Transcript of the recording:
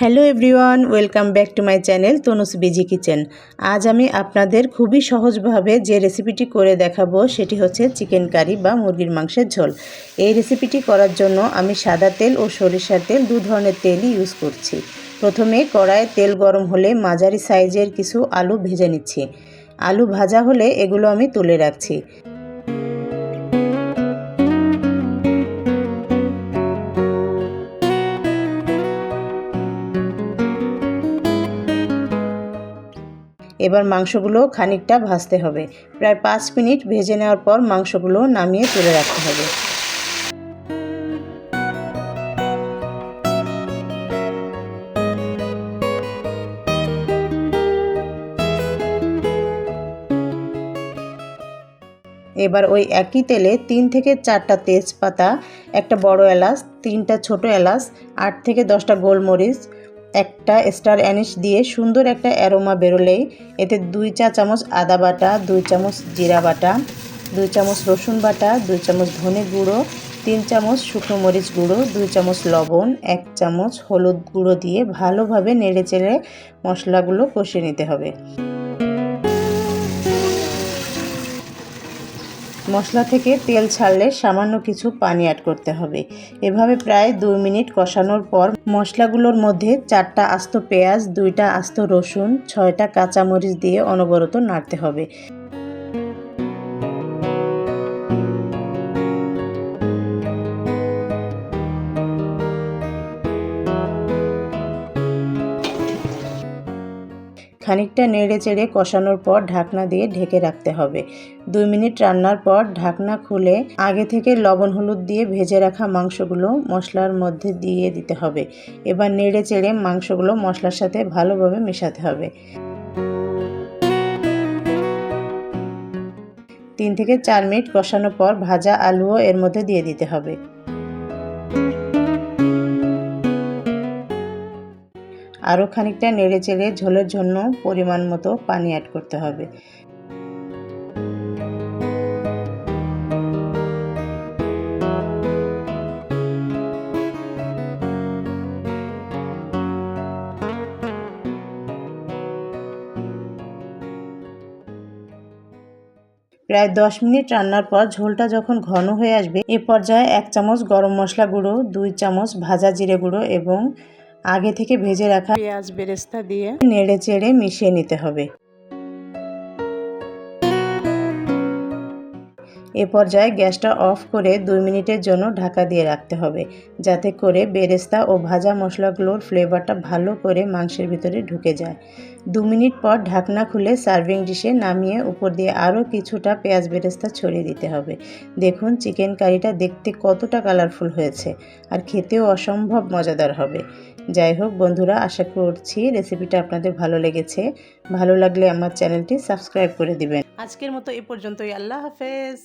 Hello everyone, welcome back to my channel Tanu's busy kitchen. আজ আমি আপনাদের খুবই সহজভাবে যে রেসিপিটি করে দেখাবো সেটি হচ্ছে চিকেন কারি বা মুরগির মাংসের ঝোল। এই রেসিপিটি করার জন্য আমি সাদা তেল ও সরিষার তেল দু ধরনের তেলই ইউজ করছি। প্রথমে কড়াইয়ে তেল গরম হলে মাঝারি সাইজের কিছু আলু ভেজে নিচ্ছি। আলু ভাজা হলে এগুলো আমি তুলে রাখছি। এবার মাংসগুলো খানিকটা ভাজতে হবে। প্রায় পাঁচ মিনিট ভেজে নেওয়ার পর মাংসগুলো নামিয়ে তুলে রাখতে হবে। এবার ওই একই তেলে তিন থেকে চারটা তেজপাতা, একটা বড় এলাচ, তিনটা ছোট এলাচ, আট থেকে দশটা গোলমরিচ একটা স্টার অ্যানিস দিয়ে সুন্দর একটা অ্যারোমা বেরোলেই এতে দুই চা চামচ আদা বাটা, দুই চামচ জিরা বাটা, দুই চামচ রসুন বাটা, দুই চামচ ধনে গুঁড়ো, তিন চামচ শুকনো মরিচ গুঁড়ো, দুই চামচ লবণ, এক চামচ হলুদ গুঁড়ো দিয়ে ভালোভাবে নেড়ে চেড়ে মশলাগুলো কষিয়ে নিতে হবে। মশলা থেকে তেল ছাড়লে সামান্য কিছু পানি অ্যাড করতে হবে। এভাবে প্রায় দুই মিনিট কষানোর পর মশলাগুলোর মধ্যে চারটা আস্ত পেঁয়াজ, দুইটা আস্ত রসুন, ছয়টা কাঁচামরিচ দিয়ে অনবরত নাড়তে হবে। খানিকটা নেড়ে চেড়ে কষানোর পর ঢাকনা দিয়ে ঢেকে রাখতে হবে। দুই মিনিট রান্নার পর ঢাকনা খুলে আগে থেকে লবণ হলুদ দিয়ে ভেজে রাখা মাংসগুলো মশলার মধ্যে দিয়ে দিতে হবে। এবার নেড়ে চেড়ে মাংসগুলো মশলার সাথে ভালোভাবে মেশাতে হবে। তিন থেকে চার মিনিট কষানোর পর ভাজা আলুও এর মধ্যে দিয়ে দিতে হবে। আরও খানিকটা নেড়ে চেড়ে ঝোলের জন্য পরিমাণ মতো পানি অ্যাড করতে হবে। প্রায় দশ মিনিট রান্নার পর ঝোলটা যখন ঘন হয়ে আসবে, এ পর্যায়ে এক চামচ গরম মশলা গুঁড়ো, দুই চামচ ভাজা জিরে গুঁড়ো এবং আগে থেকে ভেজে রাখা পেঁয়াজ বেরেস্তা দিয়ে নেড়ে চেড়ে মিশিয়ে নিতে হবে। এ পর্যায়ে গ্যাসটা অফ করে দুই মিনিটের জন্য ঢাকা দিয়ে রাখতে হবে যাতে করে বেরেস্তা ও ভাজা মশলাগুলোর ফ্লেভারটা ভালো করে মাংসের ভিতরে ঢুকে যায়। দু মিনিট পর ঢাকনা খুলে সার্ভিং ডিশে নামিয়ে উপর দিয়ে আরও কিছুটা পেঁয়াজ বেরেস্তা ছড়িয়ে দিতে হবে। দেখুন চিকেন কারিটা দেখতে কতটা কালারফুল হয়েছে আর খেতেও অসম্ভব মজাদার হবে। যাই হোক বন্ধুরা, আশা করছি রেসিপিটা আপনাদের ভালো লেগেছে। ভালো লাগলে আমার চ্যানেলটি সাবস্ক্রাইব করে দিবেন। আজকের মতো এ পর্যন্তই। আল্লাহ হাফেজ।